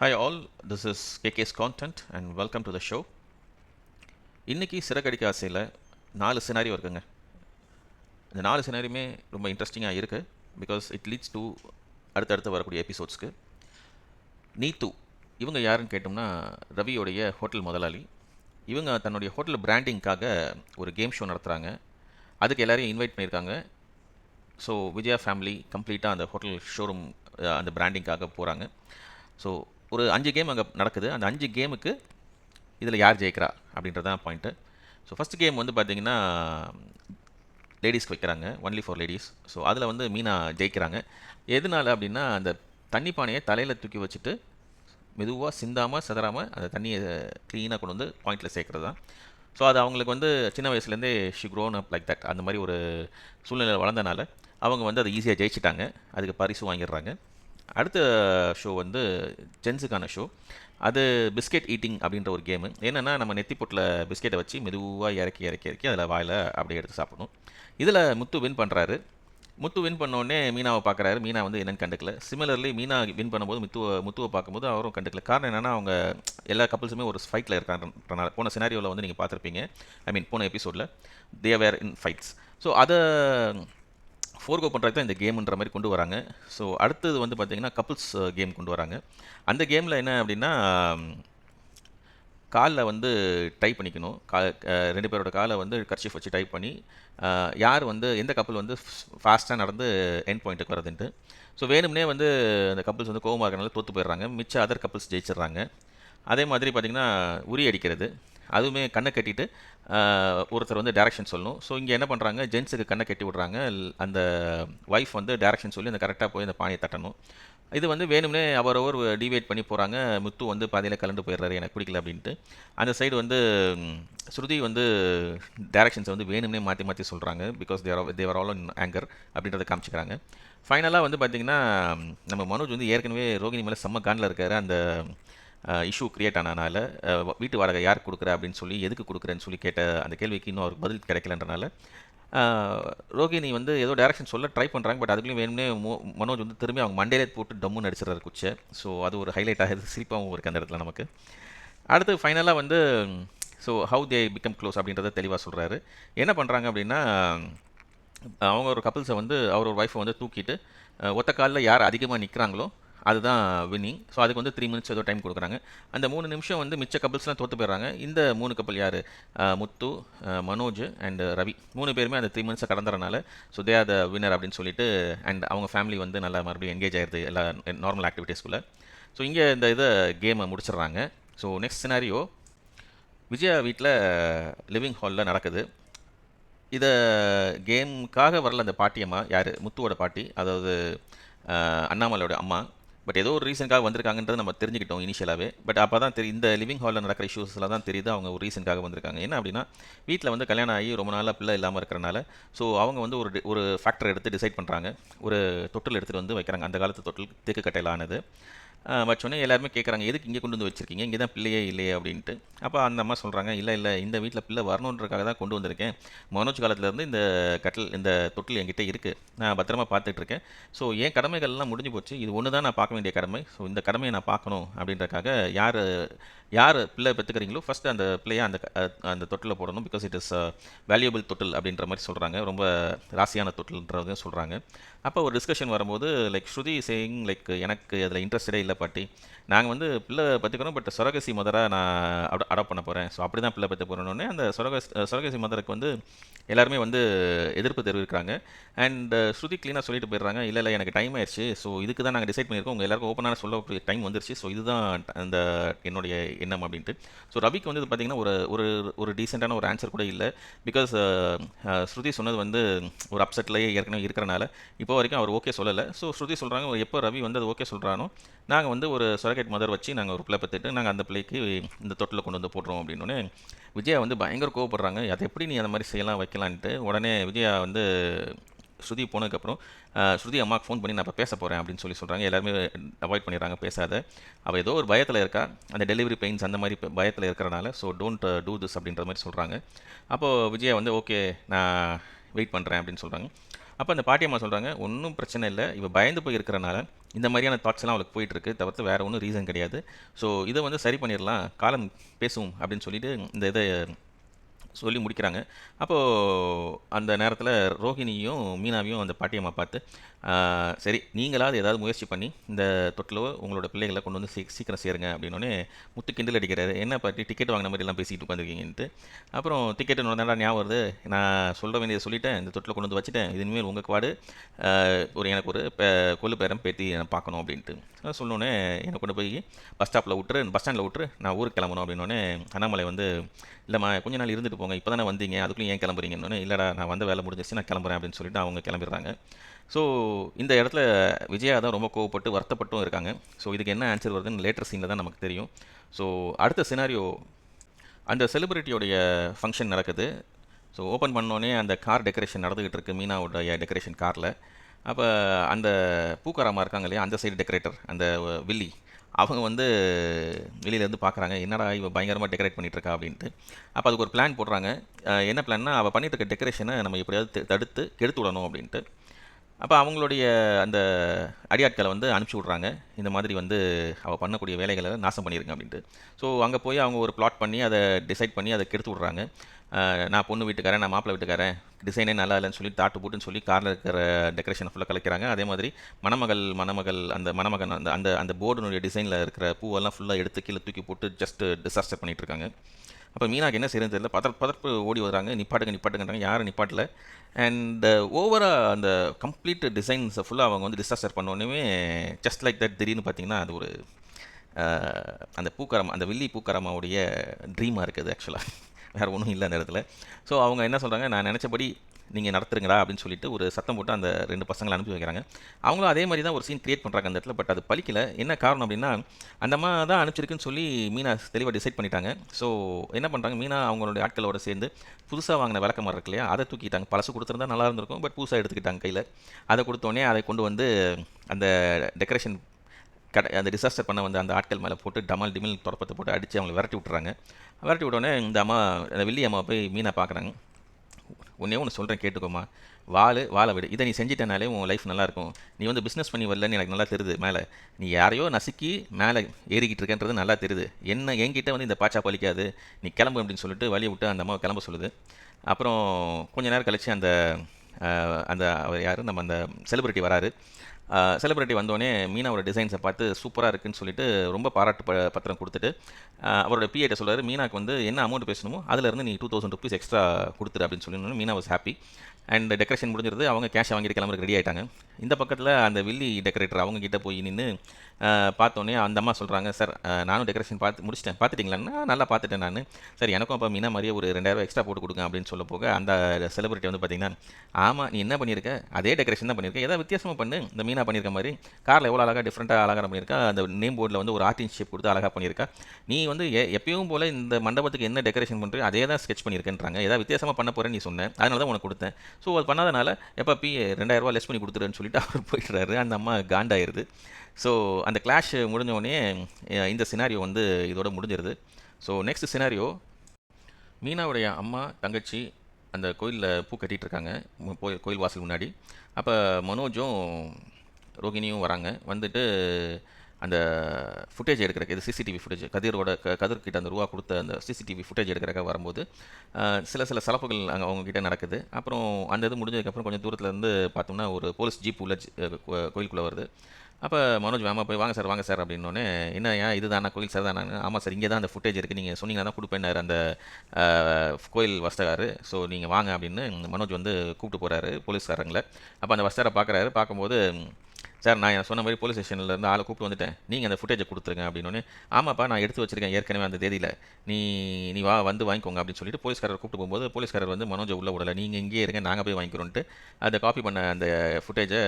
Hi all this is KK's content and welcome to the show இன்றைக்கி சிறகடிக்க ஆசையில் நாலு சினாரியோ இருக்குங்க. இந்த நாலு சினாரியுமே ரொம்ப இன்ட்ரெஸ்டிங்காக இருக்குது பிகாஸ் இட் லீட்ஸ் டு அடுத்தடுத்து வரக்கூடிய எபிசோட்ஸ்க்கு நீத்து இவங்க யாருன்னு கேட்டோம்னா ரவியோடைய ஹோட்டல் முதலாளி. இவங்க தன்னுடைய ஹோட்டல் பிராண்டிங்க்காக ஒரு கேம் ஷோ நடத்துகிறாங்க அதுக்கு எல்லோரையும் இன்வைட் பண்ணியிருக்காங்க. ஸோ விஜயா ஃபேமிலி கம்ப்ளீட்டாக அந்த ஹோட்டல் ஷோரூம் அந்த பிராண்டிங்க்காக போகிறாங்க ஸோ ஒரு அஞ்சு கேம் அங்கே நடக்குது. அந்த அஞ்சு கேமுக்கு இதில் யார் ஜெயிக்கிறா அப்படின்றது தான் பாயிண்ட்டு ஸோ ஃபஸ்ட் கேம் வந்து பார்த்தீங்கன்னா லேடிஸ்க்கு வைக்கிறாங்க. ஒன்லி ஃபார் லேடிஸ் ஸோ அதில் வந்து மீனா ஜெயிக்கிறாங்க. எதனால அப்படின்னா அந்த தண்ணி பானையை தலையில் தூக்கி வச்சுட்டு மெதுவாக சிந்தாமல் சிதறாமல் அந்த தண்ணியை க்ளீனாக கொண்டு வந்து பாயிண்டில் சேர்க்குறது தான் ஸோ அது அவங்களுக்கு வந்து சின்ன வயசுலேருந்தே she grown up like that அந்த மாதிரி ஒரு சூழ்நிலை வளர்ந்தனால அவங்க வந்து அதை ஈஸியாக ஜெயிச்சிட்டாங்க. அதுக்கு பரிசு வாங்கிடுறாங்க. அடுத்த ஷோ வந்து ஜென்ஸுக்கான ஷோ அது பிஸ்கெட் ஈட்டிங் அப்படின்ற ஒரு கேமு. என்னென்னா நம்ம நெத்தி பொட்டில் பிஸ்கெட்டை வச்சு மெதுவாக இறக்கி இறக்கி இறக்கி அதில் வாயில் அப்படியே எடுத்து சாப்பிடணும். இதில் முத்து வின் பண்ணுறாரு முத்து வின் பண்ணோடனே மீனாவை பார்க்குறாரு மீனா வந்து என்னென்னு கண்டுக்கல. சிமிலர்லி மீனா வின் பண்ணும்போது முத்துவை முத்துவை பார்க்கும்போது அவரும் கண்டுக்கல. காரணம் என்னென்னா அவங்க எல்லா கப்புள்ஸுமே ஒரு ஃபைட்டில் இருக்காங்கன்றனால. போன சினாரியோவில் வந்து நீங்கள் பார்த்துருப்பீங்க. ஐ மீன் போன எபிசோடில் they were in fights so அதை ஃபோர் கோ பண்ணுறது தான் இந்த கேம்ன்ற மாதிரி கொண்டு வராங்க. ஸோ அடுத்தது வந்து பார்த்திங்கன்னா கப்புள்ஸ் கேம் uh, கொண்டு வராங்க. அந்த கேமில் என்ன அப்படின்னா காலில் வந்து டைப் பண்ணிக்கணும். கா ரெண்டு பேரோட காலை வந்து கர்ச்சிஃப் வச்சு டைப் பண்ணி யார் வந்து எந்த கப்பல் வந்து ஃபாஸ்ட்டாக நடந்து எண்ட் பாயிண்ட்டுக்கு வர்றதுன்ட்டு. ஸோ வேணும்னே வந்து அந்த கப்பல்ஸ் வந்து கோவமாக இருக்கனால தோற்று போயிடுறாங்க. மிச்ச அதர் கப்பல்ஸ் ஜெயிச்சிடுறாங்க. அதே மாதிரி பார்த்திங்கன்னா உரி அடிக்கிறது. அதுவுமே கண்ணை கட்டிட்டு ஒருத்தர் வந்து டேரக்ஷன் சொல்லணும். ஸோ இங்கே என்ன பண்ணுறாங்க ஜென்ஸுக்கு கண்ணை கட்டி விட்றாங்க. அந்த ஒய்ஃப் வந்து டேரக்ஷன் சொல்லி அந்த கரெக்டாக போய் அந்த பானையை தட்டணும். இது வந்து வேணும்னே அவரவர் டிவைட் பண்ணி போகிறாங்க முத்து வந்து பாதையில் கலந்து போயிடுறாரு எனக்கு பிடிக்கல அப்படின்ட்டு. அந்த சைடு வந்து ஸ்ருதி வந்து டேரக்ஷன்ஸை வந்து வேணும்னே மாற்றி மாற்றி சொல்கிறாங்க because there they are all in anger அப்படின்றத காமிச்சிக்கிறாங்க. ஃபைனலாக வந்து பார்த்திங்கன்னா நம்ம மனோஜ் வந்து ஏற்கனவே ரோகிணி மேலே செம்ம காண்டில் இருக்கார். அந்த இஷ்யூ க்ரியேட் ஆனதுனால வீட்டு வாடகை யார் கொடுக்குற அப்படின்னு சொல்லி எதுக்கு கொடுக்குறேன்னு சொல்லி கேட்ட அந்த கேள்விக்கு இன்னும் அவருக்கு பதில் கிடைக்கலன்றனால ரோகிணி வந்து ஏதோ டேரக்ஷன் சொல்ல ட்ரை பண்ணுறாங்க பட் அதுக்குள்ளேயும் வேணும்னே மோ மனோஜ் வந்து திரும்பி அவங்க மண்டேலே போட்டு டம்முன்னு அடிச்சிடறாரு குச்சை. ஸோ அது ஒரு ஹைலைட் ஆகுது சிரிப்பாகவும் இருக்குது அந்த இடத்துல நமக்கு. அடுத்து ஃபைனலாக வந்து so how they become close அப்படின்றத தெளிவாக சொல்கிறாரு என்ன பண்ணுறாங்க அப்படின்னா அவங்க ஒரு கப்புள்ஸை வந்து அவர் ஒரு ஒய்ஃபை வந்து தூக்கிட்டு ஒத்த காலில் யார் அதிகமாக நிற்கிறாங்களோ அதுதான் வின்னிங் ஸோ அதுக்கு வந்து த்ரீ மினிட்ஸ் ஏதோ டைம் கொடுக்குறாங்க. அந்த மூணு நிமிஷம் வந்து மிச்ச கப்பல்ஸ்லாம் தோற்று போயிடுறாங்க. இந்த மூணு கப்பல் யார்? முத்து மனோஜ் அண்ட் ரவி. மூணு பேருமே அந்த த்ரீ மினிட்ஸை கடந்துறனால so they are the winner அப்படின்னு சொல்லிட்டு அண்ட் அவங்க ஃபேமிலி வந்து நல்லா மறுபடியும் என்கேஜ் ஆயிருது எல்லா நார்மல் ஆக்டிவிட்டீஸ்குள்ளே ஸோ இங்கே இந்த இதை கேமை முடிச்சிடுறாங்க. ஸோ நெக்ஸ்ட் சினாரியோ விஜயா வீட்டில் லிவிங் ஹாலில் நடக்குது. இதை கேமுக்காக வரல அந்த பாட்டியம்மா. யார்? முத்துவோட பாட்டி. அதாவது அண்ணாமலையோட அம்மா. பட் ஏதோ ஒரு ரீசனுக்காக வந்திருக்காங்கன்றது நம்ம தெரிஞ்சுக்கிட்டோம் இனிஷியலாகவே பட் அப்போ தான் தெரியும் இந்த லிவிங் ஹாலில் நடக்கிற இஷ்யூஸில் தான் தெரியுது அவங்க ஒரு ரீசனுக்காக வந்திருக்காங்க. என்ன அப்படின்னா வீட்டில் வந்து கல்யாணம் ஆகி ரொம்ப நாளாக பிள்ளை இல்லாமல் இருக்கிறனால ஸோ அவங்க வந்து ஒரு ஒரு ஃபேக்டர் எடுத்து டிசைட் பண்ணுறாங்க ஒரு தொட்டில் எடுத்துகிட்டு வந்து வைக்கிறாங்க. அந்த காலத்து தொட்டில் தேக்கு கட்டையில் ஆனது. வச்சோடனே எல்லாருமே கேட்குறாங்க எதுக்கு இங்கே கொண்டு வந்து வச்சுருக்கீங்க? இங்கே தான் பிள்ளையே இல்லையே அப்படின்ட்டு. அப்போ அந்த அம்மா சொல்கிறாங்க இல்லை இல்லை இந்த வீட்டில் பிள்ளை வரணுன்றக்காக தான் கொண்டு வந்திருக்கேன். மனோஜ் காலத்துலேருந்து இந்த கட்டில் இந்த தொட்டில் என்கிட்ட இருக்குது நான் பத்திரமா பார்த்துட்ருக்கேன் ஸோ என் கடமைகள்லாம் முடிஞ்சு போச்சு. இது ஒன்று தான் நான் பார்க்க வேண்டிய கடமை. ஸோ இந்த கடமையை நான் பார்க்கணும் அப்படின்றக்காக யார் யார் பிள்ளை பெற்றுக்கிறீங்களோ ஃபஸ்ட்டு அந்த பிள்ளையை அந்த அந்த தொட்டில் போடணும் பிகாஸ் இட் இஸ் வேல்யூபிள் தொட்டில் அப்படின்ற மாதிரி சொல்கிறாங்க ரொம்ப ராசியான தொட்டில்ன்றதையும் சொல்கிறாங்க அப்போ ஒரு டிஸ்கஷன் வரும்போது லைக் ஸ்ருதி சேயிங் லைக் எனக்கு அதில் இன்ட்ரெஸ்டடே இல்லை பாட்டி. நாங்கள் வந்து பிள்ளை பற்றிக்கிறோம் பட் சொரகசி மதராக நான் அட அடாப்ட் பண்ண போகிறேன் ஸோ அப்படி தான் பிள்ளை பற்றி போகிறோன்னே அந்த சொரகசி சொரகசி மதருக்கு வந்து எல்லாருமே வந்து எதிர்ப்பு தெரிவிக்கிறாங்க. அண்ட் ஸ்ருதி க்ளீனாக சொல்லிட்டு போயிடுறாங்க. இல்லை இல்லை எனக்கு டைம் ஆயிடுச்சு. ஸோ இதுக்கு தான் நாங்கள் டிசைட் பண்ணியிருக்கோம். உங்கள் எல்லாருக்கும் ஓப்பனான சொல்லக்கூடிய டைம் வந்துருச்சு. ஸோ இதுதான் அந்த என்னுடைய எண்ணம் அப்படின்ட்டு. ஸோ ரவிக்கு வந்து பார்த்திங்கன்னா ஒரு ஒரு ஒரு டீசெண்டான ஒரு ஆன்சர் கூட இல்லை. பிகாஸ் uh, uh, ஸ்ருதி சொன்னது வந்து ஒரு அப்செட்லேயே ஏற்கனவே இருக்கிறனால இப்போ வரைக்கும் அவர் ஓகே சொல்லலை. ஸோ ஸ்ருதி சொல்கிறாங்க எப்போ ரவி வந்து அது ஓகே சொல்கிறானோ நாங்கள் வந்து ஒரு சொரகேட் மதர் வச்சு நாங்கள் ஒரு பிள்ளை பற்றிட்டு நாங்கள் அந்த பிள்ளைக்கு இந்த தொட்டில் கொண்டு வந்து போடுறோம் அப்படின்னோடனே விஜயா வந்து பயங்கர கோவப்படுறாங்க. அதை எப்படி நீ அந்த மாதிரி செய்யலாம் வைக்கலான்ட்டு உடனே விஜயா வந்து ஸ்ருதி போனதுக்கப்புறம் ஸ்ருதி அம்மாவுக்கு ஃபோன் பண்ணி நான் இப்போ பேச போகிறேன் அப்படின்னு சொல்லி சொல்கிறாங்க எல்லாருமே அவாய்ட் பண்ணிடுறாங்க பேசாத. அவள் ஏதோ ஒரு பயத்தில் இருக்கா? அந்த டெலிவரி பெயின்ஸ் அந்த மாதிரி பயத்தில் இருக்கிறனால ஸோ டோன்ட் டூ திஸ் அப்படின்ற மாதிரி சொல்கிறாங்க அப்போது விஜயா வந்து ஓகே நான் வெயிட் பண்ணுறேன் அப்படின்னு சொல்கிறாங்க அப்போ அந்த பாட்டியம்மா சொல்கிறாங்க ஒன்றும் பிரச்சனை இல்லை. இவள் பயந்து போய் இருக்கிறனால இந்த மாதிரியான தாட்ஸ்லாம் அவளுக்கு போயிட்டுருக்கு தவிர்த்து வேறு ஒன்றும் ரீசன் கிடையாது. ஸோ இதை வந்து சரி பண்ணிடலாம். காலம் பேசும் அப்படின்னு சொல்லிட்டு இந்த இதை சொல்லி முடிக்கிறாங்க. அப்போது அந்த நேரத்தில் ரோஹிணியும் மீனாவையும் அந்த பாட்டியம்மா பார்த்து சரி நீங்களாவது ஏதாவது முயற்சி பண்ணி இந்த தொட்டிலோ உங்களோட பிள்ளைகளை கொண்டு வந்து சீ சீக்கிரம் சேருங்க. அப்படின்னோடனே முத்து கிண்டல் அடிக்கிறாரு. என்ன பாட்டி டிக்கெட் வாங்கின மாதிரி எல்லாம் பேசிக்கிட்டு உட்காந்துருக்கீங்கன்ட்டு அப்புறம் டிக்கெட் நல்லா ஞாபகம் வருது? நான் சொல்ல வேண்டியதை சொல்லிட்டேன் இந்த தொட்டில் கொண்டு வந்து வச்சுட்டேன். இது இனிமேல் உங்கள் பாடு ஒரு எனக்கு ஒரு பே- கொள்ளு பேரம் பேத்தி நான் பார்க்கணும் அப்படின்ட்டு. சொன்னோன்னே என்னை கொண்டு போய் பஸ் ஸ்டாப்பில் விட்டுரு பஸ் ஸ்டாண்டில் விட்டுரு நான் ஊருக்கு கிளம்பணும் அப்படின்னோடனே அண்ணாமலை வந்து இல்லைம்மா கொஞ்ச நாள் இருந்துட்டு போங்க. இப்போ தானே வந்தீங்க. அதுக்குள்ளே ஏன் கிளம்புறீங்கன்னு. இல்லைடா நான் வந்த வேலை முடிஞ்சிச்சு நான் கிளம்புறேன். அப்படின்னு சொல்லிட்டு அவங்க கிளம்பிடுறாங்க. ஸோ இந்த இடத்துல விஜயா தான் ரொம்ப கோவப்பட்டு வருத்தப்பட்டும் இருக்காங்க. ஸோ இதுக்கு என்ன ஆன்சர் வருதுன்னு லேட்டர் சீனில் தான் நமக்கு தெரியும். ஸோ அடுத்த சினாரியோ அந்த செலிபிரிட்டியோடைய ஃபங்க்ஷன் நடக்குது. ஸோ ஓப்பன் பண்ணோடனே அந்த கார் டெக்கரேஷன் நடந்துக்கிட்டு இருக்கு. மீனாவுடைய டெக்கரேஷன் காரில் அப்போ அந்த பூக்காரமாக இருக்காங்க இல்லையா? அந்த சைடு டெக்கரேட்டர் அந்த வில்லி. அவங்க வந்து வெளியிலேருந்து பார்க்குறாங்க என்னடா இவள் பயங்கரமாக டெக்கரேட் பண்ணிட்டு அப்படின்ட்டு. அப்போ அதுக்கு ஒரு பிளான் போடுறாங்க. என்ன பிளான்னா அவள் பண்ணிட்டு இருக்க டெக்கரேஷனை நம்ம எப்படியாவது தடுத்து கெடுத்து விடணும் அப்படின்ட்டு. அப்போ அவங்களுடைய அந்த அடியாட்களை வந்து அனுப்பிச்சி விட்றாங்க. இந்த மாதிரி வந்து அவள் பண்ணக்கூடிய வேலைகளை நாசம் பண்ணியிருங்க அப்படின்ட்டு. ஸோ அங்கே போய் அவங்க ஒரு பிளாட் பண்ணி அதை டிசைட் பண்ணி அதை கெடுத்து விட்றாங்க. நான் பொண்ணு வீட்டுக்காரன் நான் மாப்பிள்ளை வீட்டுக்காரன் டிசைனே நல்லா இல்லைன்னு சொல்லி தாட்டு போட்டுன்னு சொல்லி காரில் இருக்கிற டெக்கரேஷன் ஃபுல்லாக கலைக்கிறாங்க. அதே மாதிரி மணமகள் மணமகள் அந்த மணமகன் அந்த அந்த அந்த போர்டுனுடைய டிசைனில் இருக்கிற பூவெல்லாம் ஃபுல்லாக எடுத்து கீழே தூக்கி போட்டு ஜஸ்ட் டிசாஸ்டர் பண்ணிகிட்டு இருக்காங்க. அப்போ மீனாக்கு என்ன செய்யறது தெரியல. பதற் பதப்பு ஓடி வராங்க நிப்பாட்டுங்க நிப்பாட்டுங்கன்றாங்க. யாரும் நிப்பாட்டில். அண்ட் ஓவராக uh, அந்த கம்ப்ளீட் டிசைன்ஸை ஃபுல்லாக அவங்க வந்து டிசாஸ்டர் பண்ணோன்னே ஜஸ்ட் லைக் தட் திடீர்னு பார்த்தீங்கன்னா அது ஒரு அந்த பூக்காரம்மா அந்த வில்லி பூக்காரம்மாவுடைய ட்ரீமாக இருக்குது ஆக்சுவலாக வேறு ஒன்றும் இல்லை அந்த இடத்துல. ஸோ அவங்க என்ன சொல்கிறாங்க நான் நினச்சபடி நீங்கள் நடத்துறீங்களா அப்படின்னு சொல்லிட்டு ஒரு சத்தம் போட்டு அந்த ரெண்டு பசங்களை அனுப்பி வைக்கிறாங்க. அவங்களும் அதே மாதிரி தான் ஒரு சீன் கிரியேட் பண்ணுறாங்க அந்த இடத்துல பட் அது பழிக்கல. என்ன காரணம் அப்படின்னா அந்த அம்மா தான் அனுப்பிச்சிருக்குன்னு சொல்லி மீனா தெளிவாக டிசைட் பண்ணிட்டாங்க. ஸோ என்ன பண்ணுறாங்க மீனா அவங்களுடைய ஆட்களோட சேர்ந்து புதுசாக வாங்கின விளக்கமாறு இருக்கு இல்லையா? அதை தூக்கிட்டாங்க. பழசு கொடுத்துருந்தா நல்லா இருந்திருக்கும் பட் புதுசாக எடுத்துக்கிட்டாங்க கையில். அதை கொடுத்தோடனே அதை கொண்டு வந்து அந்த டெக்கரேஷன் கடை அந்த டிசாஸ்டர் பண்ண வந்து அந்த ஆட்கள் மேலே போட்டு டமால் டிமில் தொடப்பத்தை போட்டு அடித்து அவங்களை விரட்டி விட்டுறாங்க. விரட்டி விட்டோடனே இந்த அம்மா அந்த வெள்ளி அம்மா போய் மீனை பார்க்குறாங்க ஒன்றே ஒன்று சொல்கிறேன் கேட்டுக்கோமா வாள் வாழ விடு. இதை நீ செஞ்சிட்டனாலே உன் லைஃப் நல்லாயிருக்கும். நீ வந்து பிஸ்னஸ் பண்ணி வரலன்னு எனக்கு நல்லா தெரியுது மேலே. நீ யாரையோ நசுக்கி மேலே ஏறிக்கிட்டு இருக்கன்றது நல்லா தெரியுது. என்ன என்கிட்ட வந்து இந்த பாச்சா பழிக்காது. நீ கிளம்பு அப்படின்னு சொல்லிட்டு வழியை விட்டு அந்த அம்மாவை கிளம்ப சொல்லுது. அப்புறம் கொஞ்ச நேரம் கழித்து அந்த அந்த அவர் யார்? நம்ம அந்த செலிபிரிட்டி வராரு. செலிபிரிட்டி வந்தோடனே மீனாவோட டிசைன்ஸை பார்த்து சூப்பராக இருக்குன்னு சொல்லிட்டு ரொம்ப பாராட்டு ப பத்திரம் கொடுத்துட்டு அவரோட பிஏட்ட சொல்கிறார் மீனாக்கு வந்து என்ன அமௌண்ட் பேசணுமோ அதுலேருந்து நீ டூ தௌசண்ட் ருபீஸ் எக்ஸ்ட்ரா கொடுத்துரு அப்படின்னு சொல்லி Meena was happy and decoration முடிஞ்சிருது அவங்க கேஷ் வாங்கிட்டு கிளம்புறதுக்கு ரெடி ஆயிட்டாங்க. இந்த பக்கத்தில் அந்த வில்லி டெக்கரேட்டர் அவங்க கிட்டே போய் நின்று பார்த்தோன்னே அந்த அம்மா சொல்கிறாங்க சார் நானும் டெக்கரேஷன் பார்த்து முடிச்சிட்டேன். பார்த்துட்டிங்களான்னா? நல்லா பார்த்துட்டேன் நான். சரி எனக்கும் அப்போ மீனா மாதிரியே ஒரு ரெண்டாயிரம் எக்ஸ்ட்ரா போட்டு கொடுங்க அப்படின்னு சொல்ல போக அந்த செலிபிரிட்டி வந்து பார்த்தீங்கன்னா ஆமாம் நீ என்ன பண்ணியிருக்க அதே டெக்கரேஷன் தான் பண்ணியிருக்கேன் ஏதாவது வித்தியாசமாக பண்ணு. இந்த மீனா என்ன பண்ணியிருக்க மாதிரி காரில் எவ்வளோ அழகாக டிஃப்ரெண்ட்டாக அழகாக பண்ணியிருக்கா அந்த நேம் போர்டில் வந்து ஒரு ஆர்டின் ஷேப் கொடுத்து அழகாக பண்ணியிருக்கா நீ வந்து எ- எப்பயும் போல் இந்த மண்டபத்துக்கு என்ன டெக்கரேஷன் பண்ணுறியோ அதே தான் ஸ்கெச் பண்ணியிருக்கேன்றாங்க ஏதாவது வித்தியாசமாக பண்ண போகிறேன்னு நீ சொன்னேன் அதனால தான் உனக்கு கொடுத்தேன். ஸோ அது பண்ணாதனால எப்போ பி ரெண்டாயிரரூவா லெஸ் பண்ணி கொடுத்துருன்னு சொல்லிட்டு அவர் போயிடுறாரு. அந்த அம்மா காண்டாயிருது. ஸோ அந்த கிளாஷ் முடிஞ்சவொடனே இந்த சினாரியோ வந்து இதோட முடிஞ்சிருது. ஸோ நெக்ஸ்ட் சினாரியோ மீனாவுடைய அம்மா தங்கச்சி அந்த கோயிலில் பூ கட்டிகிட்ருக்காங்க இருக்காங்க. கோயில் கோயில் வாசல் முன்னாடி. அப்போ மனோஜும் ரோகிணியும் வராங்க. வந்துட்டு அந்த ஃபுட்டேஜ் எடுக்கிறக்கு இது சிசிடிவி ஃபுட்டேஜ் கதிரோட க கதிர்கிட்ட அந்த ரூபா கொடுத்த அந்த சிசிடிவி ஃபுட்டேஜ் எடுக்கிறக்க வரும்போது சில சில சலப்புகள் அங்கே அவங்கக்கிட்ட நடக்குது. அப்புறம் அந்த இது முடிஞ்சதுக்கப்புறம் கொஞ்சம் தூரத்துலேருந்து பார்த்தோம்னா ஒரு போலீஸ் ஜீப் உள்ள ஜி- கோ- கோயிலுக்குள்ளே வருது. அப்போ மனோஜ் மேம் போய் வாங்க சார் வாங்க சார் அப்படின்னோடனே என்ன ஏன் இதுதானா கோயில் சார் தானே ஆமாம் சார் இங்கே தான் அந்த ஃபுட்டேஜ் இருக்குது நீங்கள் சொன்னீங்கன்னா தான் கொடுப்பேன்னாரு அந்த கோயில் வஸ்தகாரு ஸோ நீங்கள் வாங்க அப்படின்னு மனோஜ் வந்து கூப்பிட்டு போகிறாரு போலீஸ்காரங்களை. அப்போ அந்த வஸ்தரை பார்க்குறாரு பார்க்கும்போது சார் நான் சொன்ன மாதிரி போலீஸ் ஸ்டேஷனில் இருந்து ஆளை கூப்பிட்டு வந்துட்டேன். நீங்கள் அந்த ஃபுட்டேஜை கொடுத்துருங்க அப்படின்னு ஆமாப்பா நான் எடுத்து வச்சிருக்கேன். ஏற்கனவே அந்த தேதியில். நீ நீ வா வந்து வாங்கிக்கோங்க அப்படின்னு சொல்லிட்டு போலீஸ்காரர் கூப்பிட்டு போகும்போது போலீஸ்காரர் வந்து மனோஜை உள்ள விடலை. நீங்கள் இங்கேயே இருங்க நாங்கள் போய் வாங்கிக்கிறோன்ட்டு அதை காப்பி பண்ண அந்த ஃபுட்டேஜை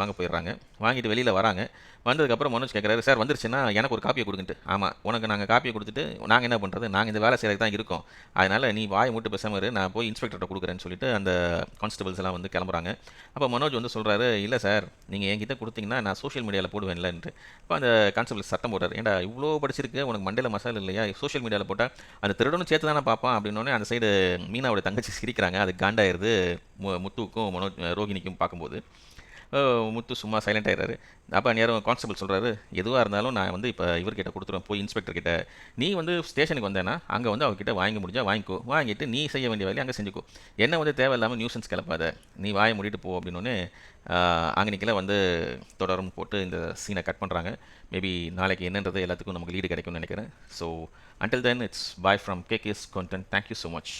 வாங்க போயிடுறாங்க. வாங்கிட்டு வெளியில் வராங்க. வந்ததுக்கப்புறம் மனோஜ் கேட்குறாரு சார் வந்துருச்சுன்னா எனக்கு ஒரு காப்பியை கொடுங்கன்ட்டு. ஆமாம் உனக்கு நாங்கள் காப்பியை கொடுத்துட்டு நாங்கள் என்ன பண்ணுறது நாங்கள் இந்த வேலை செய்கிறதுக்கு தான் இருக்கோம். அதனால் நீ வாய் மூட்டு பேசாமல் நான் போய் இன்ஸ்பெக்டர்கிட்ட கொடுக்குறேன்னு சொல்லிட்டு அந்த கான்ஸ்டபிள்ஸ் எல்லாம் வந்து கிளம்புறாங்க. அப்போ மனோஜ் வந்து சொல்கிறாரு இல்லை சார் நீங்கள் என்கிட்ட கொடுத்தீங்கன்னா நான் சோஷியல் மீடியாவில் போடுவேன்லன்ட்டு இப்போ அந்த கான்செப்டில் சட்டம் போடுறாரு. ஏன்டா இவ்வளோ படிச்சிருக்கு உனக்கு மண்டையில் மசாலா இல்லையா? சோஷியல் மீடியாவில் போட்டால் அந்த திருடனும் சேர்த்து தானே பார்ப்பான் அப்படின்னோடனே அந்த சைடு மீனாவோட தங்கச்சி சிரிக்கிறாங்க. அது காண்டாயிருது மு- முத்துவுக்கும் மனோ ரோகிணிக்கும் பார்க்கும்போது. முத்து சும்மா சைலண்ட் ஆயிடுறாரு. அப்போ நேரம் கான்ஸ்டபிள் சொல்கிறாரு எதுவாக இருந்தாலும் நான் வந்து இப்போ இவர்கிட்ட கொடுத்துருவேன் போய் இன்ஸ்பெக்டர் கிட்ட. நீ வந்து ஸ்டேஷனுக்கு வந்தேன்னா அங்கே வந்து அவர்கிட்ட வாங்கி முடிஞ்சால் வாங்கிக்கோ. வாங்கிட்டு நீ செய்ய வேண்டிய வேலையை அங்கே செஞ்சுக்கோ. என்ன வந்து தேவையில்லாமல் நியூசன்ஸ் கிளப்பாத. நீ வாயை முடிட்டு போ அப்படின்னு அங்கனிக்கெல்லாம் வந்து தொடரும் போட்டு இந்த சீனை கட் பண்ணுறாங்க மேபி நாளைக்கு என்னன்றது எல்லாத்துக்கும் நமக்கு லீடு கிடைக்கும்னு நினைக்கிறேன். So until then it's bye from KK's content. Content thank you so much